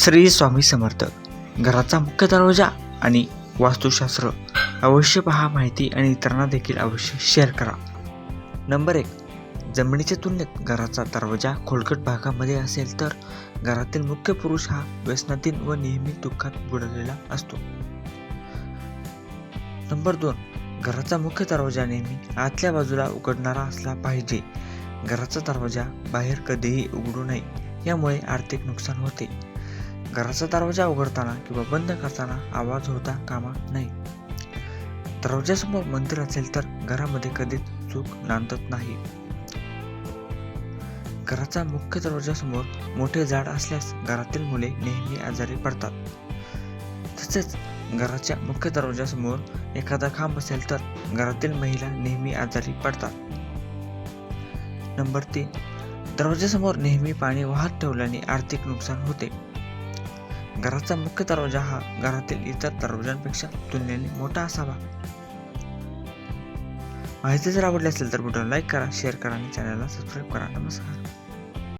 श्री स्वामी समर्थ. घराचा मुख्य दरवाजा आणि वास्तुशास्त्र. अवश्य पहा माहिती आणि इतरांना देखील अवश्य शेअर करा. नंबर एक. जमिनीच्या तुलनेत घराचा दरवाजा खोलकट भागामध्ये असेल तर घरातील मुख्य पुरुष हा व्यसनातील व नेहमी दुःखात बुडलेला असतो. नंबर दोन. घराचा मुख्य दरवाजा नेहमी आतल्या बाजूला उघडणारा असला पाहिजे. घराचा दरवाजा बाहेर कधीही उघडू नये. यामुळे आर्थिक नुकसान होते. घराचा दरवाजा उघडताना किंवा बंद करताना आवाज होता कामा नाही दरवाजासमोर मंदिर असेल तर घरामध्ये कधीच चूक नांदत नाही. घराचा मुख्य दरवाजासमोर मोठे झाड असल्यास घरातील मुले नेहमी आजारी पडतात. तसेच घराच्या मुख्य दरवाजासमोर एखादा खांब असेल तर घरातील महिला नेहमी आजारी पडतात. नंबर तीन. दरवाजासमोर नेहमी पाणी वाहत ठेवल्याने आर्थिक नुकसान होते. घराचा मुख्य दरवाजा हा घरातील इतर दरवाजांपेक्षा तुलनेने मोठा असावा. माहिती जर आवडली असेल तर व्हिडिओ लाईक करा शेअर करा आणि चॅनलला सबस्क्राईब करा. नमस्कार.